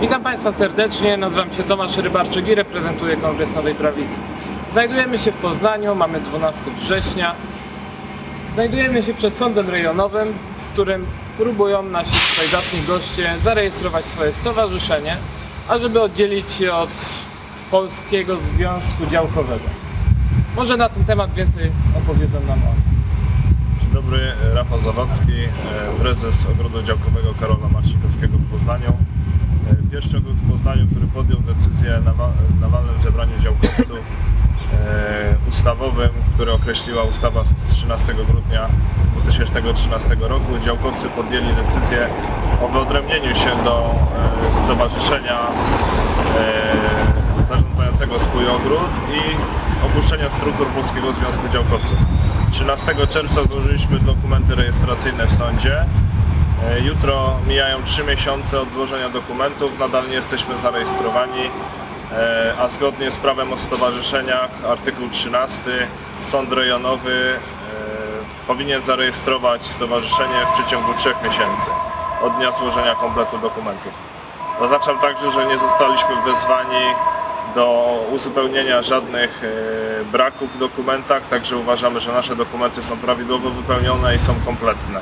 Witam Państwa serdecznie, nazywam się Tomasz Rybarczyk i reprezentuję Kongres Nowej Prawicy. Znajdujemy się w Poznaniu, mamy 12 września. Znajdujemy się przed sądem rejonowym, z którym próbują nasi tutaj zacni goście zarejestrować swoje stowarzyszenie, ażeby oddzielić się od Polskiego Związku Działkowego. Może na ten temat więcej opowiedzą nam oni. Dzień dobry, Rafał Zawadzki, e, prezes Ogrodu Działkowego Karola Marcinkowskiego w Poznaniu. Pierwszy ogród w Poznaniu, który podjął decyzję na, na walnym zebraniu działkowców e, ustawowym, który określiła ustawa z 13 grudnia 2013 roku. Działkowcy podjęli decyzję o wyodrębnieniu się do e, stowarzyszenia e, zarządzającego swój ogród i opuszczenia struktur Polskiego Związku Działkowców. 13 czerwca złożyliśmy dokumenty rejestracyjne w sądzie. E, Jutro mijają 3 miesiące od złożenia dokumentów, nadal nie jesteśmy zarejestrowani, e, a zgodnie z prawem o stowarzyszeniach, artykuł 13, sąd rejonowy e, powinien zarejestrować stowarzyszenie w przeciągu 3 miesięcy od dnia złożenia kompletu dokumentów. Zaznaczam także, że nie zostaliśmy wezwani do uzupełnienia żadnych braków w dokumentach, także uważamy, że nasze dokumenty są prawidłowo wypełnione i są kompletne.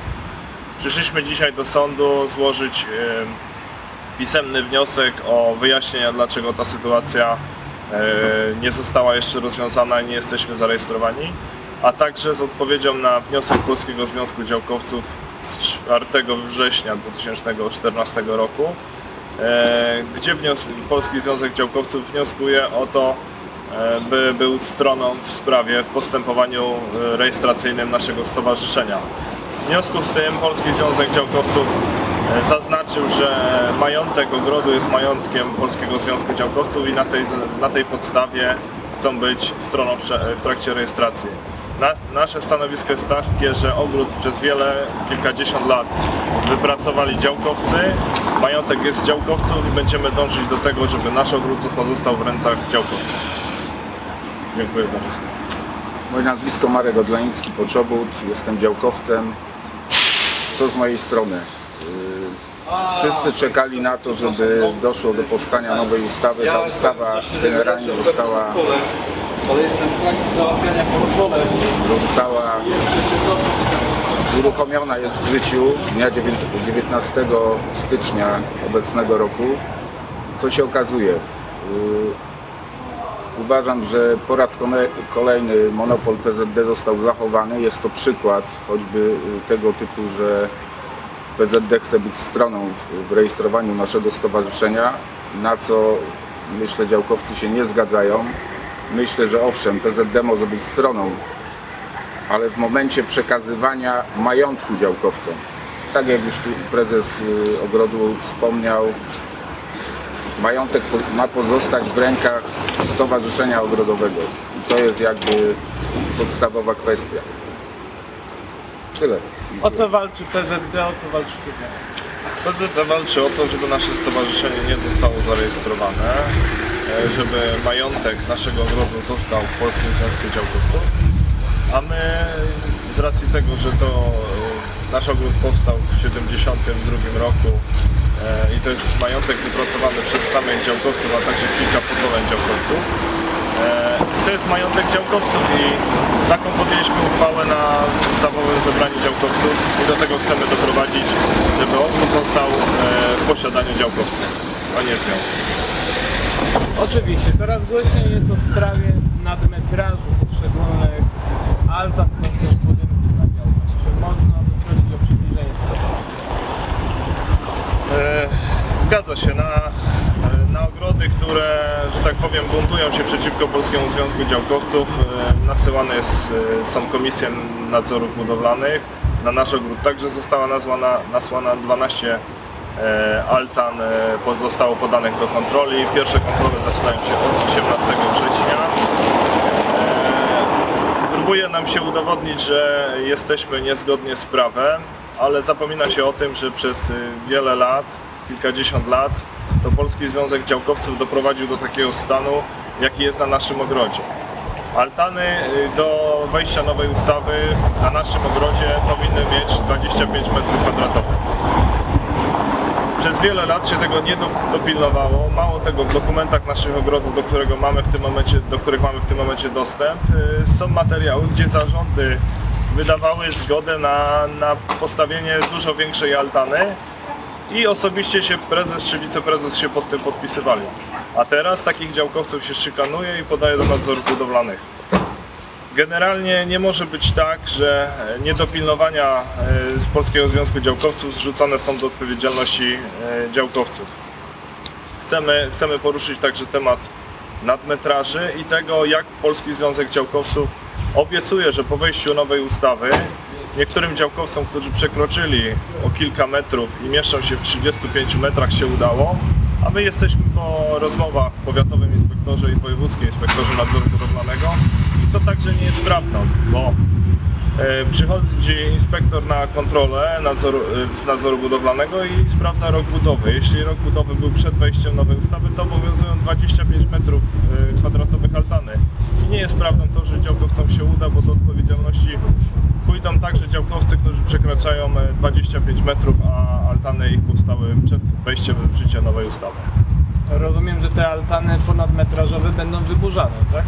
Przyszliśmy dzisiaj do sądu złożyć pisemny wniosek o wyjaśnienia, dlaczego ta sytuacja e, nie została jeszcze rozwiązana i nie jesteśmy zarejestrowani, a także z odpowiedzią na wniosek Polskiego Związku Działkowców z 4 września 2014 roku, e, gdzie Polski Związek Działkowców wnioskuje o to, e, by był stroną w sprawie w postępowaniu rejestracyjnym naszego stowarzyszenia. W związku z tym Polski Związek Działkowców e, zaznaczył, że majątek ogrodu jest majątkiem Polskiego Związku Działkowców i na tej, na tej podstawie chcą być stroną w, trakcie rejestracji. Na, nasze stanowisko jest takie, że ogród przez wiele, kilkadziesiąt lat wypracowali działkowcy, majątek jest działkowców i będziemy dążyć do tego, żeby nasz ogród pozostał w rękach działkowców. Dziękuję bardzo. Moje nazwisko Marek Odlanicki, Poczobut, jestem działkowcem. Co z mojej strony? Yy, Wszyscy czekali na to, żeby doszło do powstania nowej ustawy. Ta ustawa generalnie została, została uruchomiona jest w życiu dnia dziewię- 19 stycznia obecnego roku. Co się okazuje? Uważam, że po raz kolejny monopol PZD został zachowany. Jest to przykład choćby y, tego typu, że PZD chce być stroną w, w rejestrowaniu naszego stowarzyszenia, na co myślę działkowcy się nie zgadzają. Myślę, że owszem, PZD może być stroną, ale w momencie przekazywania majątku działkowcom, tak jak już tu prezes y, ogrodu wspomniał, majątek ma pozostać w rękach Stowarzyszenia Ogrodowego. I to jest jakby podstawowa kwestia. Tyle. O co walczy PZD, o co walczycie? PZD walczy o to, żeby nasze stowarzyszenie nie zostało zarejestrowane, e, żeby majątek naszego ogrodu został w Polskim Związku Działkowców, a my z racji tego, że to e, nasz ogród powstał w 1972 roku i to jest majątek wypracowany przez samych działkowców, a także kilka pokoleń działkowców, E, To jest majątek działkowców i taką podjęliśmy uchwałę na ustawowym zebraniu działkowców i do tego chcemy doprowadzić, żeby ogród został e, w posiadaniu działkowców, a nie związku. Oczywiście, coraz głośniej jest o sprawie nadmetrażu poszczególnych altan bądź też budynków na działkach. Czy można by prosić o przybliżenie tego tematu? E, Zgadza się, na, na ogrody, które, że tak powiem, buntują się przeciwko Polskiemu Związku Działkowców, e, nasyłane jest, e, są komisje nadzorów budowlanych. Na nasz ogród także została nazwana, nasłana 12 e, altan, e, zostało podanych do kontroli. Pierwsze kontrole zaczynają się od 18 września. E, Próbuje nam się udowodnić, że jesteśmy niezgodnie z prawem, ale zapomina się o tym, że przez y, wiele lat, kilkadziesiąt lat, to Polski Związek Działkowców doprowadził do takiego stanu, jaki jest na naszym ogrodzie. Altany y, do wejścia nowej ustawy na naszym ogrodzie powinny mieć 25 m2. Przez wiele lat się tego nie do- dopilnowało. Mało tego, w dokumentach naszych ogrodów, do, którego mamy w tym momencie, do których mamy w tym momencie dostęp, y, są materiały, gdzie zarządy wydawały zgodę na, na postawienie dużo większej altany i osobiście się prezes czy wiceprezes się pod tym podpisywali. A teraz takich działkowców się szykanuje i podaje do nadzorów budowlanych. Generalnie nie może być tak, że e, niedopilnowania e, z Polskiego Związku Działkowców zrzucane są do odpowiedzialności e, działkowców. Chcemy, chcemy poruszyć także temat nadmetraży i tego, jak Polski Związek Działkowców obiecuje, że po wejściu nowej ustawy niektórym działkowcom, którzy przekroczyli o kilka metrów i mieszczą się w 35 metrach się udało, a my jesteśmy po rozmowach w Powiatowym Inspektorze i Wojewódzkim Inspektorze Nadzoru Budowlanego. I to także nie jest prawdą, bo przychodzi inspektor na kontrolę nadzoru, e, z nadzoru budowlanego i sprawdza rok budowy. Jeśli rok budowy był przed wejściem nowej ustawy, to obowiązują 25 metrów e, kwadratowych altany. I nie jest prawdą to, że działkowcom się uda, bo do odpowiedzialności pójdą także działkowcy, którzy przekraczają e, 25 metrów, a altany ich powstały przed wejściem w życie nowej ustawy. Rozumiem, że te altany ponadmetrażowe będą wyburzane, tak?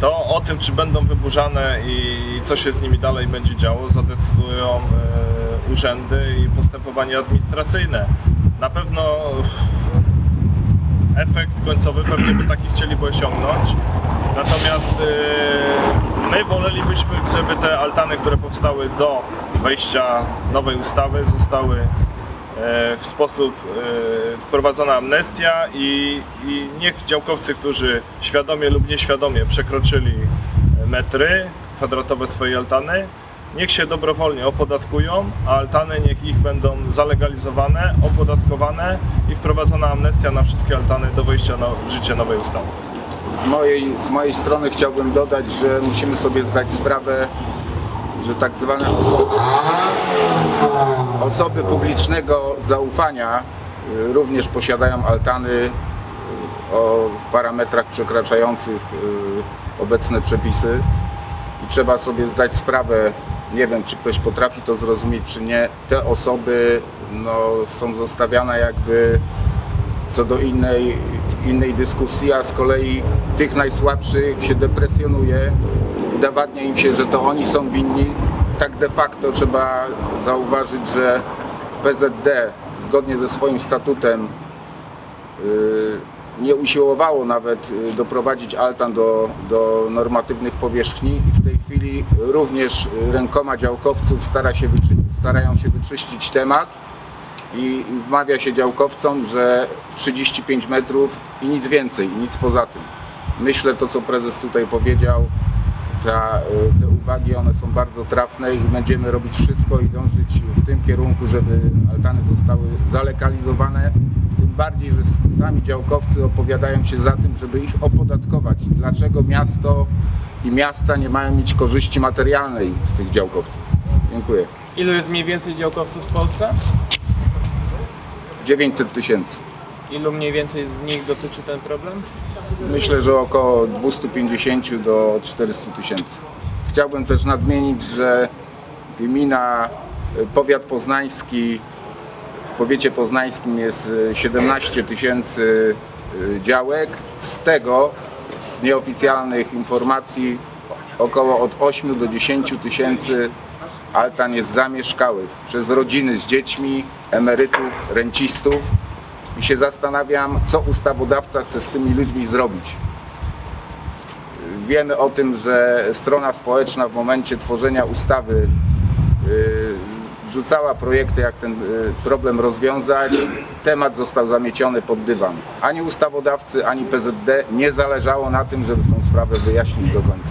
To o tym, czy będą wyburzane i co się z nimi dalej będzie działo, zadecydują e, urzędy i postępowanie administracyjne. Na pewno efekt końcowy pewnie by taki chcieliby osiągnąć. Natomiast e, my wolelibyśmy, żeby te altany, które powstały do wejścia nowej ustawy, zostały e, w sposób e, wprowadzona amnestia i, i niech działkowcy, którzy świadomie lub nieświadomie przekroczyli metry kwadratowe swojej altany, niech się dobrowolnie opodatkują, a altany niech ich będą zalegalizowane, opodatkowane i wprowadzona amnestia na wszystkie altany do wejścia w życie nowej ustawy. Z mojej, z mojej strony chciałbym dodać, że musimy sobie zdać sprawę, że tak zwane osoby, osoby publicznego zaufania y, również posiadają altany y, o parametrach przekraczających y, obecne przepisy. I trzeba sobie zdać sprawę, nie wiem czy ktoś potrafi to zrozumieć czy nie, te osoby no, są zostawiane jakby co do innej, innej dyskusji, a z kolei tych najsłabszych się depresjonuje, udowadnia im się, że to oni są winni. Tak de facto trzeba zauważyć, że PZD zgodnie ze swoim statutem yy, nie usiłowało nawet yy, doprowadzić altan do, do normatywnych powierzchni i w tej chwili również rękoma działkowców stara się starają się wyczyścić temat i wmawia się działkowcom, że 35 metrów i nic więcej, i nic poza tym. Myślę to, co prezes tutaj powiedział, ta, y, te uwagi, one są bardzo trafne i będziemy robić wszystko i dążyć w tym kierunku, żeby altany zostały zalekalizowane. Tym bardziej, że sami działkowcy opowiadają się za tym, żeby ich opodatkować. Dlaczego miasto i miasta nie mają mieć korzyści materialnej z tych działkowców? Dziękuję. Ilu jest mniej więcej działkowców w Polsce? 900 tysięcy. Ilu mniej więcej z nich dotyczy ten problem? Myślę, że około 250 do 400 tysięcy. Chciałbym też nadmienić, że gmina, y, powiat poznański, w powiecie poznańskim jest y, 17 tysięcy y, działek. Z tego, z nieoficjalnych informacji, około od 8 do 10 tysięcy altan jest zamieszkałych przez rodziny z dziećmi, emerytów, rencistów i się zastanawiam, co ustawodawca chce z tymi ludźmi zrobić. Wiemy o tym, że strona społeczna w momencie tworzenia ustawy yy, wrzucała projekty, jak ten yy, problem rozwiązać. Temat został zamieciony pod dywan. Ani ustawodawcy, ani PZD nie zależało na tym, żeby tą sprawę wyjaśnić do końca.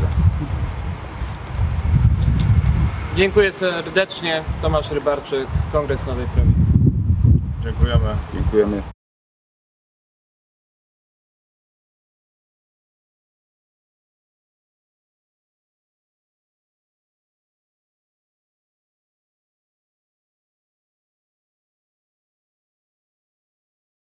Dziękuję serdecznie. Tomasz Rybarczyk, Kongres Nowej Prawicy. Dziękujemy. Dziękujemy.